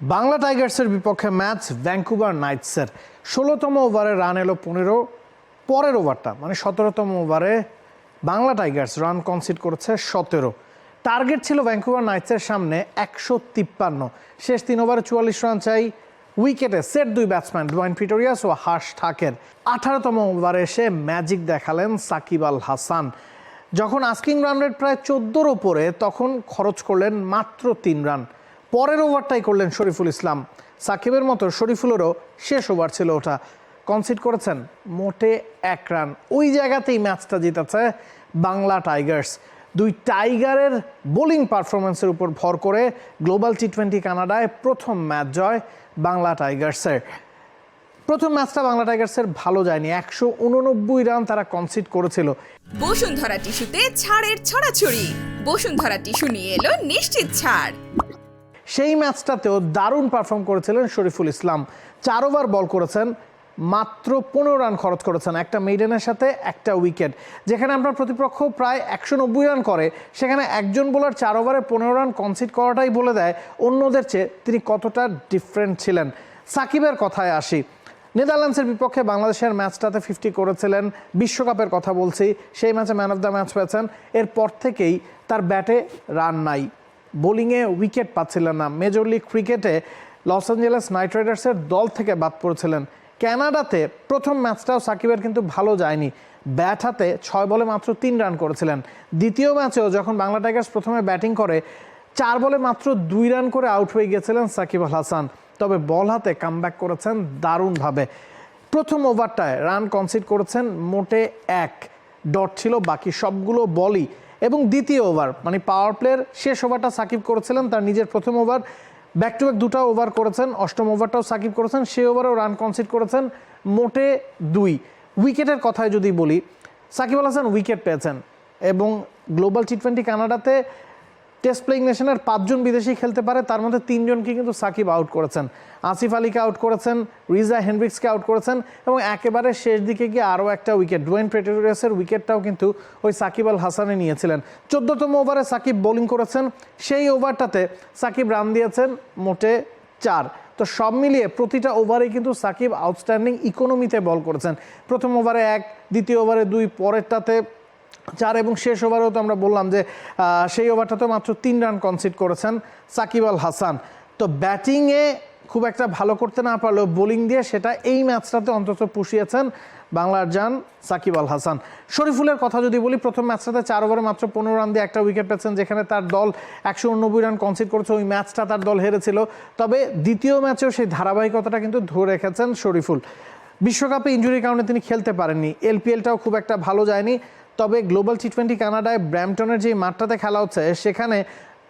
বাংলা টাইগার্সের বিপক্ষে match Vancouver নাইটসের ষোলোতম ওভারে রান এলো পনেরো, পরের ওভারটা মানে সতেরোতম ওভারে বাংলা টাইগার্স রান কনসিড করেছে সতেরো। টার্গেট ছিল ভ্যাঙ্কুভার নাইটসের সামনে একশো তিপ্পান্ন। শেষ তিন ওভারে চুয়াল্লিশ রান চাই, উইকেটে সেট দুই ব্যাটসম্যান ডোয়াইন পিটোরিয়াস ও হাস ঠাকের। আঠারোতম ওভারে এসে ম্যাজিক দেখালেন সাকিব আল হাসান। যখন আস্কিং রান রেট প্রায় চোদ্দোর ওপরে, তখন খরচ করলেন মাত্র তিন রান। পরের ওভারটাই করলেন শরীফুল ইসলাম। সাকিবের মতো শরীফুলেরও শেষ ওভার ছিল ওটা। কনসিড করেছেন, মোটে এক রান। ওই জায়গাতেই ম্যাচটা জিতেছে বাংলা টাইগার্স। দুই টাইগারের বোলিং পারফরমেন্সের উপর ভর করে গ্লোবাল টি টোয়েন্টি কানাডায় প্রথম ম্যাচ জয় বাংলা টাইগার্সের। প্রথম ম্যাচটা বাংলা টাইগার্সের ভালো যায়নি। একশো উননব্বই রান তারা কনসিড করেছিল। বসুন্ধরা টিস্যুতে ছাড়ের ছড়াছড়ি। বসুন্ধরা টিস্যু নিয়ে এলো নিশ্চিত ছাড়। সেই ম্যাচটাতেও দারুণ পারফর্ম করেছিলেন শরীফুল ইসলাম। চার ওভার বল করেছেন, মাত্র পনেরো রান খরচ করেছেন, একটা মেডেনের সাথে, একটা উইকেট যেখানে আপনার প্রতিপক্ষ প্রায় একশো নব্বই রান করে, সেখানে একজন বোলার চার ওভারে পনেরো রান কনসিড করাটাই বলে দেয়, অন্যদের চেয়ে তিনি কতটা ডিফারেন্ট ছিলেন। সাকিবের কথায় আসি, নেদারল্যান্ডসের বিপক্ষে বাংলাদেশের ম্যাচটাতে ফিফটি করেছিলেন, বিশ্বকাপের কথা বলছি, সেই ম্যাচে ম্যান অফ দ্য ম্যাচ পেয়েছেন, এরপর থেকেই তার ব্যাটে রান নাই। বোলিংয়ে উইকেট পাচ্ছিলেন না। মেজর লিগ ক্রিকেটে লস অ্যাঞ্জেলেস নাইট রাইডার্সের দল থেকে বাদ পড়েছিলেন। ক্যানাডাতে প্রথম ম্যাচটাও সাকিবের কিন্তু ভালো যায়নি। ব্যাট হাতে ছয় বলে মাত্র তিন রান করেছিলেন। দ্বিতীয় ম্যাচেও যখন বাংলা টাইগার্স প্রথমে ব্যাটিং করে, চার বলে মাত্র দুই রান করে আউট হয়ে গিয়েছিলেন সাকিব আল হাসান। তবে বল হাতে কামব্যাক করেছেন দারুণভাবে। প্রথম ওভারটায় রান কনসিড করেছেন মোটে এক। ডট ছিল বাকি সবগুলো বলই। এবং দ্বিতীয় ওভার মানে পাওয়ার প্লের শেষ ওভারটা সাকিব করেছিলেন, তার নিজের প্রথম ওভার। ব্যাক টু ব্যাক দুটা ওভার করেছেন, অষ্টম ওভারটাও সাকিব করেছেন সে ওভারেও রান কনসিড করেছেন, মোটে দুই। উইকেটের কথায় যদি বলি, সাকিব আল হাসান উইকেট পেয়েছেন এবং গ্লোবাল টি টোয়েন্টি কানাডাতে টেস্ট প্লেইং নেশনের পাঁচজন বিদেশি খেলতে পারে, তার মধ্যে তিনজনকে কিন্তু সাকিব আউট করেছেন। আসিফ আলীকে আউট করেছেন, রিজা হেনরিক্সকে আউট করেছেন এবং একেবারে শেষ দিকে গিয়ে আরও একটা উইকেট ডোয়েন প্রেটোরিয়াসের উইকেটটাও কিন্তু ওই সাকিব আল হাসানে নিয়েছিলেন। চোদ্দতম ওভারে সাকিব বোলিং করেছেন, সেই ওভারটাতে সাকিব রান দিয়েছেন মোটে চার। তো সব মিলিয়ে প্রতিটা ওভারে কিন্তু সাকিব আউটস্ট্যান্ডিং ইকোনমিতে বল করেছেন। প্রথম ওভারে এক, দ্বিতীয় ওভারে দুই, পরেরটাতে চার এবং শেষ ওভারেও তো আমরা বললাম যে সেই ওভারটাতে মাত্র তিন রান কনসিড করেছেন সাকিব আল হাসান। তো ব্যাটিংয়ে খুব একটা ভালো করতে না পারলেও বোলিং দিয়ে সেটা এই ম্যাচটাতে অন্তত পুষিয়েছেন বাংলার যান সাকিব আল হাসান। শরীফুলের কথা যদি বলি, প্রথম ম্যাচটাতে চার ওভারে মাত্র পনেরো রান দিয়ে একটা উইকেট পেয়েছেন, যেখানে তার দল একশো উনব্বই রান কনসিড করেছে, ওই ম্যাচটা তার দল হেরেছিল। তবে দ্বিতীয় ম্যাচেও সেই ধারাবাহিকতাটা কিন্তু ধরে রেখেছেন শরীফুল। বিশ্বকাপে ইঞ্জুরির কারণে তিনি খেলতে পারেননি এলপিএলটাও খুব একটা ভালো যায়নি। তবে গ্লোবাল টি টোয়েন্টি কানাডায় ব্র্যাম্পটনের যে মাঠটাতে খেলা হচ্ছে, সেখানে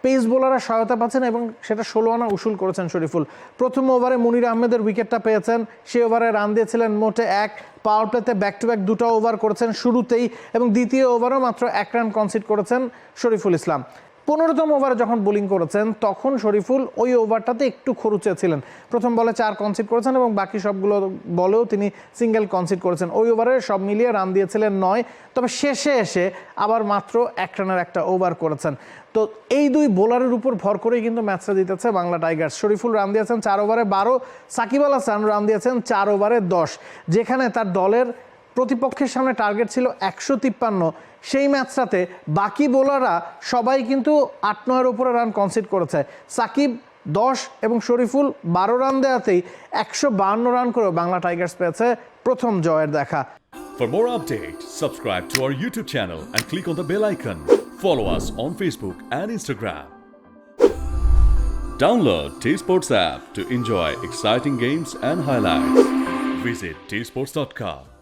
পেস বোলাররা সহায়তা পাচ্ছেন এবং সেটা ষোলো আনা উসুল করেছেন শরীফুল। প্রথম ওভারে মুনির আহমেদের উইকেটটা পেয়েছেন সেই ওভারে রান দিয়েছিলেন মোটে এক পাওয়ার প্লেতে ব্যাক টু ব্যাক দুটো ওভার করেছেন শুরুতেই এবং দ্বিতীয় ওভারও মাত্র এক রান কনসিড করেছেন শরীফুল ইসলাম। পনেরোতম ওভারে যখন বোলিং করেছেন, তখন শরীফুল ওই ওভারটাতে একটু খরুচে ছিলেন। প্রথম বলে চার কনসিড করেছেন এবং বাকি সবগুলো বলেও তিনি সিঙ্গেল কনসিড করেছেন। ওই ওভারে সব মিলিয়ে রান দিয়েছিলেন নয়, তবে শেষে এসে আবার মাত্র এক রানের একটা ওভার করেছেন। তো এই দুই বোলারের উপর ভর করেই কিন্তু ম্যাচটা জিতেছে বাংলা টাইগার্স। শরীফুল রান দিয়েছেন চার ওভারে বারো, সাকিব আল হাসান রান দিয়েছেন চার ওভারে দশ, যেখানে তার দলের প্রতিপক্ষের সামনে টার্গেট ছিল একশো তিপ্পান্ন সেই ম্যাচটাতে বাকি বোলাররা সবাই কিন্তু আট নয়ের উপরে রান কনসিড করেছে সাকিব দশ এবং শরীফুল বারো রান দেওয়াতেই একশো বাহান্ন রান করেও বাংলা টাইগার্স পেয়েছে প্রথম জয়ের দেখা For more updates, subscribe to our YouTube channel and click on the bell icon. Follow us on Facebook and Instagram. Download T Sports app to enjoy exciting games and highlights. Visit tsports.com.